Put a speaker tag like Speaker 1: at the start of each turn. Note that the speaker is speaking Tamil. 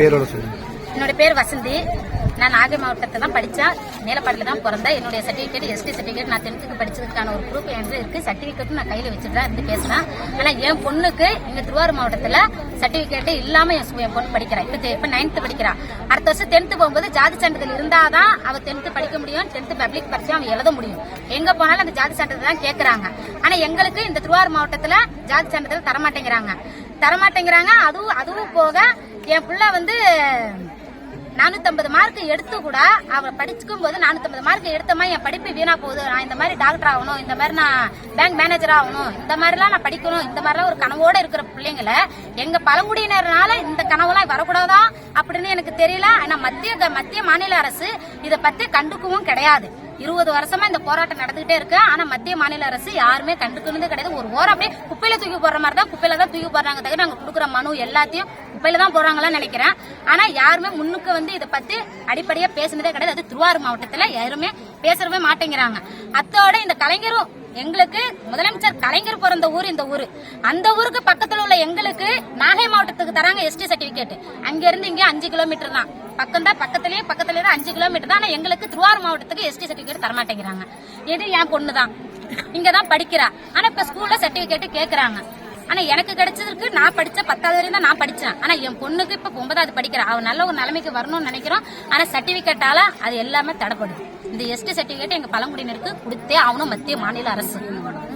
Speaker 1: பேரோட சொல்லுங்க.
Speaker 2: என்னோட பேர் வசந்தி. நான் நாகை மாவட்டத்தில் தான் படித்தா மேலப்பாடியில் தான் பிறந்தேன். என்னுடைய சர்டிஃபிகேட் எஸ்டி சர்டிஃபிகேட் நான் டென்த்துக்கு படிச்சதுக்கான ஒரு ப்ரூஃப் என்று இருக்கு. சர்டிஃபிகேட்டும் நான் கையில் வச்சுட்டு தான் இருந்து பேசுறேன். ஆனால் என் பொண்ணுக்கு இங்க திருவாரூர் மாவட்டத்தில் சர்டிஃபிகேட் இல்லாம என் என் பொண்ணு படிக்கிறான் இப்போ இப்போ நைன்த்து படிக்கிறா. அடுத்த வருஷம் டென்த்து போகும்போது ஜாதி சான்றிதழ் இருந்தாதான் அவ டென்த்து படிக்க முடியும். டென்த்து பப்ளிக் பரிசு அவன் எழுத முடியும். எங்க போனாலும் அந்த ஜாதி சான்றிதழ் தான் கேட்கறாங்க ஆனா எங்களுக்கு இந்த திருவாரூர் மாவட்டத்தில் ஜாதி சான்றிதழ் தரமாட்டேங்கிறாங்க. தரமாட்டேங்கிறாங்க. அதுவும் அதுவும் போக என் பிள்ளை வந்து நானூத்தம்பது மார்க் எடுத்து கூட அவ படிச்சுக்கும் போது நானூத்தம்பது மார்க் எடுத்தமா என் படிப்பு வீணா போகுது. நான் இந்த மாதிரி டாக்டர் ஆகணும் இந்த மாதிரி நான் பேங்க் மேனேஜர் ஆகணும் இந்த மாதிரிலாம் நான் படிக்கணும் இந்த மாதிரிலாம் ஒரு கனவோட இருக்கிற பிள்ளைங்களை எங்க பழங்குடியினர்னால இந்த கனவுலாம் வரக்கூடாதா அப்படின்னு எனக்கு தெரியல. ஆனா மத்திய க- மத்திய மாநில அரசு இதை பத்தி கண்டுக்கவும் கிடையாது. இருபது வருஷமா இந்த போராட்டம் நடந்துகிட்டே இருக்கு. ஆனா மத்திய மாநில அரசு யாருமே கண்டுக்கணுதே கிடையாது. ஒரு ஓரம் அப்படியே குப்பையில தூக்கி போடுற மாதிரி தான் குப்பையில தான் தூக்கி போடுறாங்க தவிர நாங்க கொடுக்குற மனு எல்லாத்தையும் குப்பையில தான் போடுறாங்களான்னு நினைக்கிறேன். ஆனா யாருமே முன்னுக்கு வந்து இதை பத்தி அடிப்படையா பேசுனதே கிடையாது. அது திருவாரூர் மாவட்டத்துல யாருமே பேசவே மாட்டேங்கிறாங்க. அத்தோட இந்த கலைஞரும் எங்களுக்கு முதலமைச்சர் கலைஞர் பிறந்த ஊர் இந்த ஊர். அந்த ஊருக்கு பக்கத்தில் உள்ள எங்களுக்கு நாகை மாவட்டத்துக்கு தராங்க எஸ்டி சர்டிபிகேட் அங்கிருந்து இங்கே அஞ்சு கிலோமீட்டர் தான். பக்கம் தான் பக்கத்துலயே பக்கத்துலேயே தான் அஞ்சு கிலோமீட்டர் தான். ஆனா எங்களுக்கு திருவாரூர் மாவட்டத்துக்கு எஸ்டி சர்டிபிகேட் தரமாட்டேங்கிறாங்க எது இது என் பொண்ணு தான் இங்க தான் படிக்கிறா. ஆனா இப்ப ஸ்கூல்ல சர்டிபிகேட் கேக்குறாங்க. ஆனா எனக்கு கிடைச்சதுக்கு நான் படிச்ச பத்தாவது வரையும் தான் நான் படிச்சேன். ஆனா என் பொண்ணுக்கு இப்ப ஒன்பதாவது படிக்கிறா. அவன் நல்ல ஒரு நிலைமைக்கு வரணும்னு நினைக்கிறோம். ஆனா சர்டிபிகேட்டால அது எல்லாமே தடைப்படுது இந்த எஸ்டி சர்டிபிகேட் எங்க பழங்குடியினருக்கு கொடுத்தே ஆகணும் மத்திய மாநில அரசு.